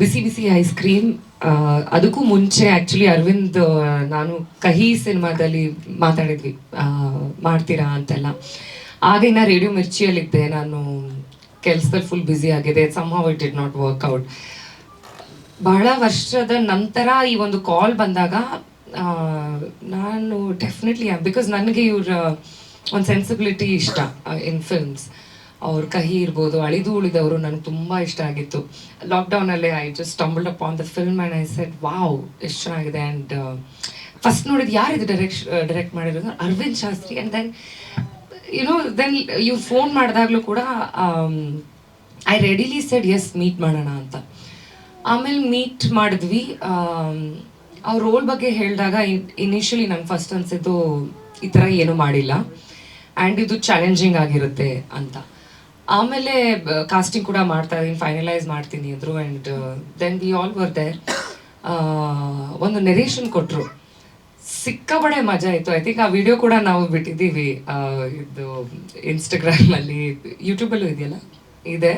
ಬಿಸಿ ಬಿಸಿ ice cream ಅದಕ್ಕೂ ಮುಂಚೆ actually Arvind ನಾನು ಕಹಿ ಸಿನಿಮಾದಲ್ಲಿ ಮಾತಾಡಿದ್ವಿ ಮಾಡ್ತೀರಾ ಅಂತೆಲ್ಲ. ಆಗ ಇನ್ನ ರೇಡಿಯೋ ಮಿರ್ಚಿಯಲ್ಲಿದ್ದೆ, ನಾನು ಕೆಲಸದಲ್ಲಿ ಫುಲ್ ಬ್ಯುಸಿ ಆಗಿದೆ somehow it did not work out ಬಹಳ ವರ್ಷದ ನಂತರ ಈ ಒಂದು ಕಾಲ್ ಬಂದಾಗ ನಾನು ಡೆಫಿನೆಟ್ಲಿ ಬಿಕಾಸ್ ನನಗೆ ಇವ್ರ ಒಂದು ಸೆನ್ಸಿಬಿಲಿಟಿ ಇಷ್ಟ ಇನ್ ಫಿಲ್ಮ್ಸ್ ಅವ್ರ ಕಹಿ ಇರ್ಬೋದು, ಅಳಿದು ಉಳಿದವರು ನನಗೆ ತುಂಬ ಇಷ್ಟ ಆಗಿತ್ತು. ಲಾಕ್ಡೌನಲ್ಲೇ I just stumbled up on the film and I said wow ಎಷ್ಟು ಚೆನ್ನಾಗಿದೆ ಆ್ಯಂಡ್ ಫಸ್ಟ್ ನೋಡಿದ್ದು ಯಾರಿದು ಡೈರೆಕ್ಟ್ ಡೈರೆಕ್ಟ್ ಮಾಡಿರೋದು? Arvind Shastri and then you know then ಇವ್ರು ಫೋನ್ ಮಾಡಿದಾಗಲೂ ಕೂಡ I readily said yes meet ಮಾಡೋಣ ಅಂತ. ಆಮೇಲೆ ಮೀಟ್ ಮಾಡಿದ್ವಿ ಅವ್ರ ರೋಲ್ ಬಗ್ಗೆ ಹೇಳಿದಾಗ ಇನಿಷಿಯಲಿ ನಂಗೆ ಫಸ್ಟ್ ಅನ್ಸಿದ್ದು ಈ ಥರ ಏನೂ ಮಾಡಿಲ್ಲ. ಆ್ಯಂಡ್ ಇದು ಚಾಲೆಂಜಿಂಗ್ ಆಗಿರುತ್ತೆ ಅಂತ. ಆಮೇಲೆ ಕಾಸ್ಟಿಂಗ್ ಕೂಡ ಮಾಡ್ತಾ ಇದೀನಿ ಫೈನಲೈಸ್ ಮಾಡ್ತೀನಿ ಅಂದರು and then we all were there ಒಂದು ನೆರೇಷನ್ ಕೊಟ್ಟರು ಸಿಕ್ಕಾಬಡೆ ಮಜಾ ಆಯಿತು ಐ ಥಿಂಕ್ ಆ ವಿಡಿಯೋ ಕೂಡ ನಾವು ಬಿಟ್ಟಿದ್ದೀವಿ. ಇದು ಇನ್ಸ್ಟಾಗ್ರಾಮಲ್ಲಿ ಯೂಟ್ಯೂಬಲ್ಲೂ ಇದೆಯಲ್ಲ? ಇದೆ.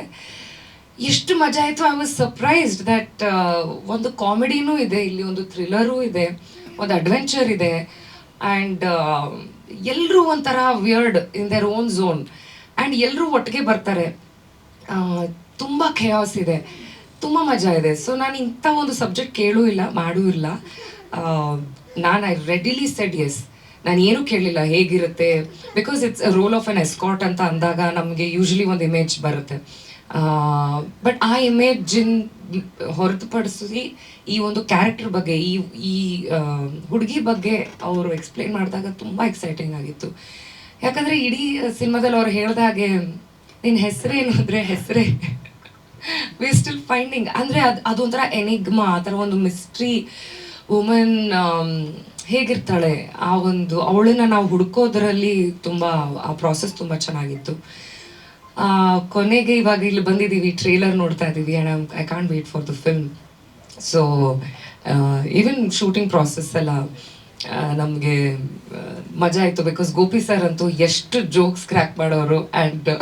ಎಷ್ಟು ಮಜಾ ಆಯಿತು ಐ ವಾಸ್ ಸರ್ಪ್ರೈಸ್ಡ್ ದಟ್ ಒಂದು ಕಾಮಿಡಿನೂ ಇದೆ. ಇಲ್ಲಿ ಒಂದು ಥ್ರಿಲ್ಲರೂ ಇದೆ. ಒಂದು ಅಡ್ವೆಂಚರ್ ಇದೆ. ಆ್ಯಂಡ್ ಎಲ್ಲರೂ ಒಂಥರ weird in their own zone and ಎಲ್ಲರೂ ಒಟ್ಟಿಗೆ ಬರ್ತಾರೆ. ತುಂಬ ಖೇಯಾಸ್ ಇದೆ. ತುಂಬ ಮಜಾ ಇದೆ. ಸೊ ನಾನು ಇಂಥ ಒಂದು ಸಬ್ಜೆಕ್ಟ್ ಕೇಳೂ ಇಲ್ಲ, ಮಾಡೂ ಇಲ್ಲ. ನಾನು ಐ ರೆಡಿಲಿ ಸೆಡ್ ಎಸ್ ನಾನು ಏನೂ ಕೇಳಲಿಲ್ಲ, ಹೇಗಿರುತ್ತೆ? Because it's role of an escort ಅಂತ ಅಂದಾಗ ನಮಗೆ ಯೂಶ್ವಲಿ ಒಂದು ಇಮೇಜ್ ಬರುತ್ತೆ. ಬಟ್ ಆ ಇಮೇಜಿನ್ ಹೊರತುಪಡಿಸಿ ಈ ಒಂದು ಕ್ಯಾರೆಕ್ಟರ್ ಬಗ್ಗೆ, ಈ ಈ ಹುಡುಗಿ ಬಗ್ಗೆ ಅವರು ಎಕ್ಸ್ಪ್ಲೇನ್ ಮಾಡಿದಾಗ ತುಂಬ ಎಕ್ಸೈಟಿಂಗ್ ಆಗಿತ್ತು. ಯಾಕಂದರೆ ಇಡೀ ಸಿನಿಮಾದಲ್ಲಿ ಅವ್ರು ಹೇಳ್ದ ಹಾಗೆ ನಿನ್ನ ಹೆಸರೇನು ಅಂದ್ರೆ ಹೆಸರೇ. ವಿ ಸ್ಟಿಲ್ ಫೈಂಡಿಂಗ್ ಅಂದರೆ ಅದು, ಅದೊಂಥರ ಎನಿಗ್ಮಾ, ಆ ಥರ ಒಂದು ಮಿಸ್ಟ್ರಿ ವುಮೆನ್ ಹೇಗಿರ್ತಾಳೆ, ಆ ಒಂದು, ಅವಳನ್ನ ನಾವು ಹುಡುಕೋದ್ರಲ್ಲಿ ತುಂಬ, ಆ ಪ್ರಾಸೆಸ್ ತುಂಬ ಚೆನ್ನಾಗಿತ್ತು. ಕೊನೆಗೆ ಇವಾಗ ಇಲ್ಲಿ ಬಂದಿದ್ದೀವಿ ಟ್ರೇಲರ್ ನೋಡ್ತಾ ಇದ್ದೀವಿ and I can't wait for the film so even shooting process ಎಲ್ಲ ನಮಗೆ ಮಜಾ ಆಯಿತು ಬಿಕಾಸ್ ಗೋಪಿ ಸರ್ ಅಂತೂ ಎಷ್ಟು ಜೋಕ್ಸ್ ಕ್ರ್ಯಾಕ್ ಮಾಡೋರು ಆ್ಯಂಡ್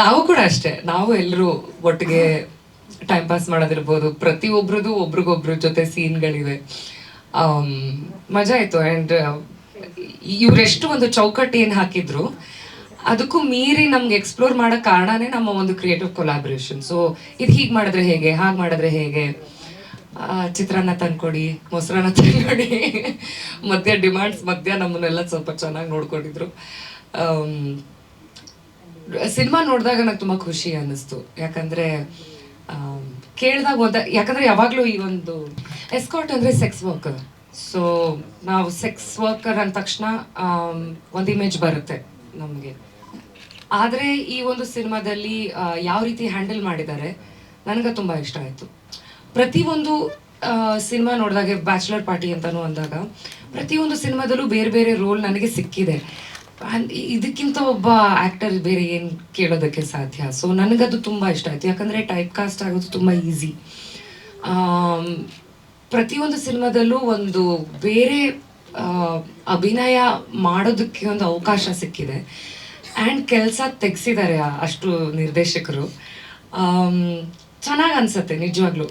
ನಾವು ಕೂಡ ಅಷ್ಟೇ. ನಾವು ಎಲ್ಲರೂ ಒಟ್ಟಿಗೆ ಟೈಮ್ ಪಾಸ್ ಮಾಡೋದಿರ್ಬೋದು. ಪ್ರತಿಯೊಬ್ರದ್ದು ಒಬ್ರಿಗೊಬ್ರ ಜೊತೆ ಸೀನ್ಗಳಿವೆ ಮಜಾ ಆಯಿತು ಆ್ಯಂಡ್ ಇವರೆಷ್ಟು ಒಂದು ಚೌಕಟ್ಟು ಏನು ಹಾಕಿದ್ರು, ಅದಕ್ಕೂ ಮೀರಿ ನಮ್ಗೆ ಎಕ್ಸ್ಪ್ಲೋರ್ ಮಾಡೋ ಕಾರಣನೇ ನಮ್ಮ ಒಂದು ಕ್ರಿಯೇಟಿವ್ ಕೊಲಾಬ್ರೇಷನ್ ಸೊ ಇದು ಹೀಗೆ ಮಾಡಿದ್ರೆ ಹೇಗೆ, ಹಾಗೆ ಮಾಡಿದ್ರೆ ಹೇಗೆ? ಚಿತ್ರಾನ್ನ ತಂದ್ಕೊಡಿ, ಮೊಸರನ್ನ ತಂದ್ಕೊಡಿ. ಮಧ್ಯ ಡಿಮಾಂಡ್ಸ್ ಮಧ್ಯ ನಮ್ಮನ್ನೆಲ್ಲ ಸ್ವಲ್ಪ ಚೆನ್ನಾಗಿ ನೋಡ್ಕೊಂಡಿದ್ರು. ಸಿನಿಮಾ ನೋಡಿದಾಗ ನಂಗೆ ತುಂಬ ಖುಷಿ ಅನ್ನಿಸ್ತು. ಯಾಕಂದ್ರೆ ಕೇಳಿದಾಗ ಒಂದ, ಯಾಕಂದ್ರೆ ಯಾವಾಗಲೂ ಈ ಒಂದು ಎಸ್ಕಾಟ್ ಅಂದ್ರೆ ಸೆಕ್ಸ್ ವರ್ಕರ್ ಸೊ ನಾವು ಸೆಕ್ಸ್ ವರ್ಕರ್ ಅಂದ ತಕ್ಷಣ ಒಂದು ಇಮೇಜ್ ಬರುತ್ತೆ ನಮಗೆ. ಆದರೆ ಈ ಒಂದು ಸಿನಿಮಾದಲ್ಲಿ ಯಾವ ರೀತಿ ಹ್ಯಾಂಡಲ್ ಮಾಡಿದ್ದಾರೆ, ನನಗೆ ತುಂಬ ಇಷ್ಟ ಆಯಿತು. ಪ್ರತಿಯೊಂದು ಸಿನಿಮಾ ನೋಡಿದಾಗ ಬ್ಯಾಚುಲರ್ ಪಾರ್ಟಿ ಅಂತಾನು ಅಂದಾಗ, ಪ್ರತಿಯೊಂದು ಸಿನಿಮಾದಲ್ಲೂ ಬೇರೆ ಬೇರೆ ರೋಲ್ ನನಗೆ ಸಿಕ್ಕಿದೆ. ಇದಕ್ಕಿಂತ ಒಬ್ಬ ಆಕ್ಟರ್ ಬೇರೆ ಏನು ಕೇಳೋದಕ್ಕೆ ಸಾಧ್ಯ? ಸೊ, ನನಗದು ತುಂಬ ಇಷ್ಟ ಆಯ್ತು. ಯಾಕಂದರೆ ಟೈಪ್ ಕಾಸ್ಟ್ ಆಗೋದು ತುಂಬ ಈಸಿ. ಪ್ರತಿಯೊಂದು ಸಿನಿಮಾದಲ್ಲೂ ಒಂದು ಬೇರೆ ಅಭಿನಯ ಮಾಡೋದಕ್ಕೆ ಒಂದು ಅವಕಾಶ ಸಿಕ್ಕಿದೆ. ಆ್ಯಂಡ್ ಕೆಲಸ ತೆಗೆಸಿದ್ದಾರೆ ಅಷ್ಟು ನಿರ್ದೇಶಕರು. ಚೆನ್ನಾಗಿ ಅನ್ಸುತ್ತೆ ನಿಜವಾಗ್ಲೂ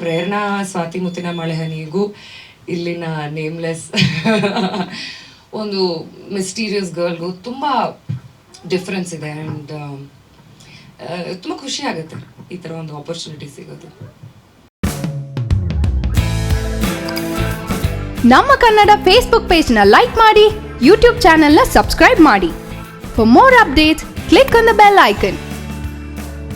ಪ್ರೇರಣಾ ಸ್ವಾತಿ ಮುತ್ತಿನ ಮಳೆಹನಿಗೂ ಇಲ್ಲಿನ ನೇಮ್ಲೆಸ್ ಒಂದು ಮಿಸ್ಟೀರಿಯಸ್ ಗರ್ಲ್ಗೂ ತುಂಬ ಡಿಫ್ರೆನ್ಸ್ ಇದೆ ಆ್ಯಂಡ್ ತುಂಬ ಖುಷಿ ಆಗುತ್ತೆ ಈ ಥರ ಒಂದು ಆಪರ್ಚುನಿಟಿ ಸಿಗೋದು. ನಮ್ಮ ಕನ್ನಡ ಫೇಸ್ಬುಕ್ ಪೇಜ್ನ ಲೈಕ್ ಮಾಡಿ ಯೂಟ್ಯೂಬ್ ಚಾನೆಲ್ನ ಸಬ್ಸ್ಕ್ರೈಬ್ ಮಾಡಿ. For more updates click on the bell icon